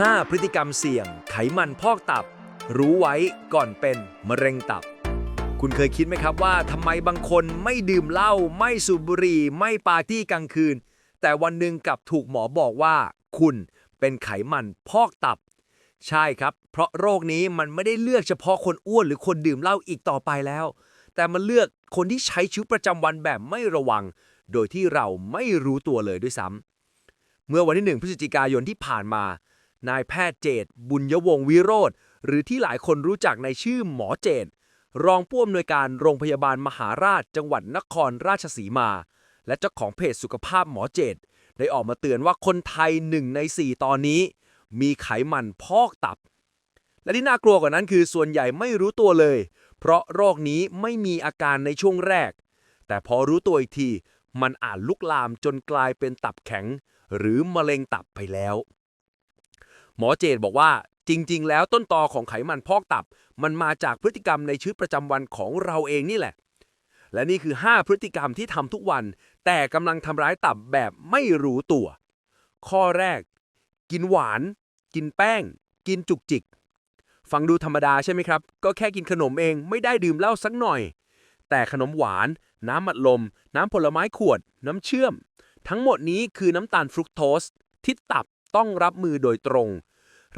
5 พฤติกรรมเสี่ยง ไขมันพอกตับ รู้ไว้ก่อนเป็นมะเร็งตับ คุณเคยคิดไหมครับว่าทำไมบางคนไม่ดื่มเหล้าไม่สูบบุหรี่ไม่ปาร์ตี้กลางคืน แต่วันหนึ่งกลับถูกหมอบอกว่า คุณเป็นไขมันพอกตับ ใช่ครับ เพราะโรคนี้มันไม่ได้เลือกเฉพาะคนอ้วนหรือคนดื่มเหล้าอีกต่อไปแล้ว แต่มันเลือกคนที่ใช้ชีวิตประจำวันแบบไม่ระวัง โดยที่เราไม่รู้ตัวเลยด้วยซ้ำเมื่อวันที่ 1 พฤศจิกายนที่ผ่านมา นายแพทย์เจต บุญยวงศ์วิโรธหรือที่หลายคนรู้จักในชื่อหมอเจต รองผู้อำนวยการโรงพยาบาลมหาราชจังหวัดนครราชสีมา และเจ้าของเพจสุขภาพหมอเจต ได้ออกมาเตือนว่าคนไทยหนึ่งใน 4 ตอนนี้ มีไขมันพอกตับ และที่น่ากลัวกว่านั้นคือส่วนใหญ่ไม่รู้ตัวเลย เพราะโรคนี้ไม่มีอาการในช่วงแรก แต่พอรู้ตัวอีกที มันอาจลุกลามจนกลายเป็นตับแข็ง หรือมะเร็งตับไปแล้ว หมอเจตบอกว่าจริง ๆ แล้วต้นตอของไขมันพอกตับ มันมาจากพฤติกรรมในชีวิตประจำวันของเราเองนี่แหละ และนี่คือ 5 พฤติกรรมที่ทำทุกวัน แต่กำลังทำร้ายตับแบบไม่รู้ตัว ข้อแรก กินหวาน กินแป้ง กินจุกจิก ฟังดูธรรมดาใช่ไหมครับ ก็แค่กินขนมเองไม่ได้ดื่มเหล้าสักหน่อย แต่ขนมหวาน น้ำอัดลม น้ำผลไม้ขวด น้ำเชื่อม ทั้งหมดนี้คือน้ำตาลฟรุกโตสที่ตับต้องรับมือโดยตรง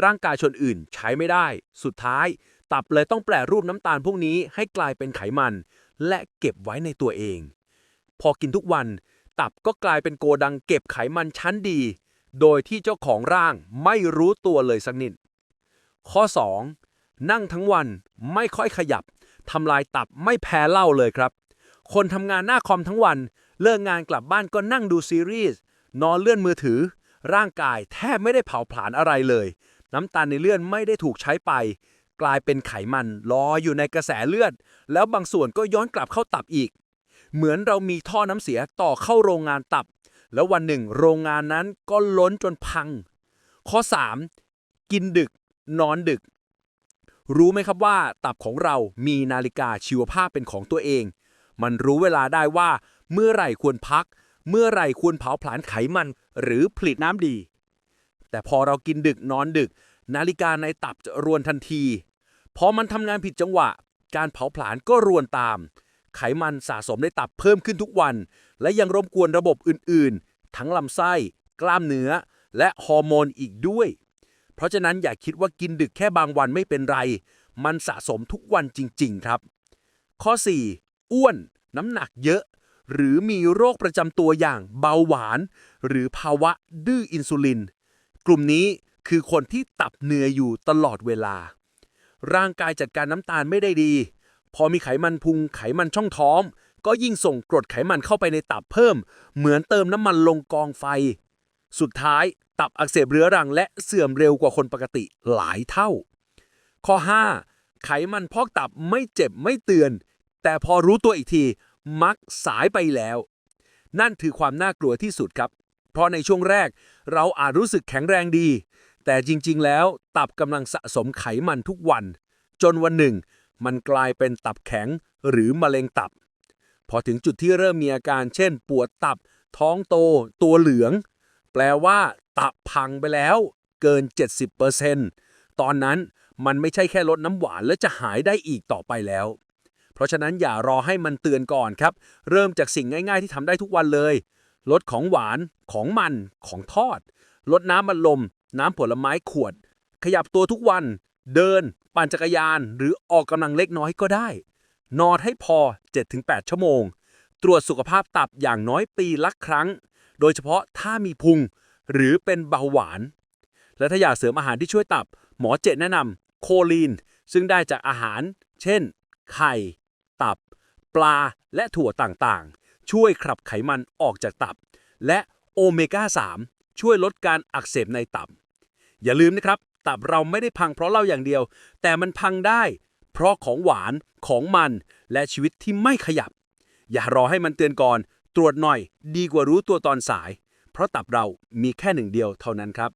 ร่างกายชนอื่นใช้ไม่ได้ สุดท้าย ตับเลยต้องแปลรูปน้ำตาลพวกนี้ให้กลายเป็นไขมัน และเก็บไว้ในตัวเอง พอกินทุกวัน ตับก็กลายเป็นโกดังเก็บไขมันชั้นดี โดยที่เจ้าของร่างไม่รู้ตัวเลยสักนิด ข้อ 2. นั่งทั้งวันไม่ค่อยขยับทำลายตับไม่แพ้เหล้าเลยครับ คนทำงานหน้าคอมทั้งวัน เลิกงานกลับบ้านก็นั่งดูซีรีส์นอนเลื่อนมือถือ ร่างกายแทบไม่ได้เผาผลาญอะไรเลย น้ำตาลในเลือดไม่ได้ถูกใช้ไป กลายเป็นไขมันลอยอยู่ในกระแสเลือด แล้วบางส่วนก็ย้อนกลับเข้าตับอีก เหมือนเรามีท่อน้ำเสียต่อเข้าโรงงานตับ แล้ววันหนึ่งโรงงานนั้นก็ล้นจนพัง ข้อ 3. กินดึก นอนดึก รู้ไหมครับว่า ตับของเรามีนาฬิกาชีวภาพเป็นของตัวเอง มันรู้เวลาได้ว่า เมื่อไหร่ควรพัก เมื่อไหร่ควรเผาผลาญไขมัน หรือผลิตน้ำดี แต่พอเรากินดึกนอนดึก นาฬิกาในตับจะรวนทันที พอมันทำงานผิดจังหวะ การเผาผลาญก็รวนตาม ไขมันสะสมในตับเพิ่มขึ้นทุกวัน และยังรบกวนระบบอื่นๆ ทั้งลำไส้ กล้ามเนื้อ และฮอร์โมนอีกด้วย เพราะฉะนั้นอย่าคิดว่ากินดึกแค่บางวันไม่เป็นไร มันสะสมทุกวันจริง ๆ ครับ ข้อ 4. อ้วน น้ำหนักเยอะ หรือมีโรคประจำตัวอย่างเบาหวาน หรือภาวะดื้ออินซูลิน กลุ่มนี้คือคนที่ตับเหนื่อยอยู่ตลอดเวลา ร่างกายจัดการน้ำตาลไม่ได้ดี พอมีไขมันพุงไขมันช่องท้อง ก็ยิ่งส่งกรดไขมันเข้าไปในตับเพิ่ม เหมือนเติมน้ำมันลงกองไฟ สุดท้ายตับอักเสบเรื้อรังและเสื่อมเร็วกว่าคนปกติหลายเท่า ข้อ 5 ไขมันพอกตับไม่เจ็บไม่เตือน แต่พอรู้ตัวอีกทีมักสายไปแล้ว นั่นคือความน่ากลัวที่สุดครับ เพราะในช่วงแรกเราอาจรู้สึกแข็งแรงดี แต่จริงๆ แล้วตับกำลังสะสมไขมันทุกวัน จนวันหนึ่ง มันกลายเป็นตับแข็งหรือมะเร็งตับ พอถึงจุดที่เริ่มมีอาการเช่น ปวดตับ ท้องโต ตัวเหลือง แปลว่า ตับพังไปแล้วเกิน 70%ตอนนั้นมันไม่ใช่แค่ลดน้ำหวานและจะหายได้อีกต่อไปแล้ว เพราะฉะนั้นอย่ารอให้มันเตือนก่อนครับ เริ่มจากสิ่งง่าย ๆ ที่ทำได้ทุกวันเลย ลดของหวานของมันของทอด ลดน้ำมันลม น้ำผลไม้ขวด ขยับตัวทุกวัน เดิน ปั่นจักรยาน หรือออกกำลังเล็กน้อยก็ได้ นอนให้พอ 7-8 ชั่วโมง ตรวจสุขภาพตับอย่างน้อยปีละครั้ง โดยเฉพาะถ้ามีพุง หรือเป็นเบาหวาน และถ้าอยากเสริมอาหารที่ช่วยตับ หมอเจตแนะนำโคลีน ซึ่งได้จากอาหาร เช่น ไข่ ตับ ปลาและถั่วต่างๆ ช่วยขับไขมันออกจากตับ และโอเมก้า 3 ช่วยลดการอักเสบในตับ อย่าลืมนะครับ ตับเราไม่ได้พังเพราะเหล้าอย่างเดียว แต่มันพังได้ เพราะของหวานของมัน และชีวิตที่ไม่ขยับ อย่ารอให้มันเตือนก่อน ตรวจหน่อย ดีกว่ารู้ตัวตอนสาย เพราะตับเรามีแค่หนึ่งเดียวเท่านั้นครับ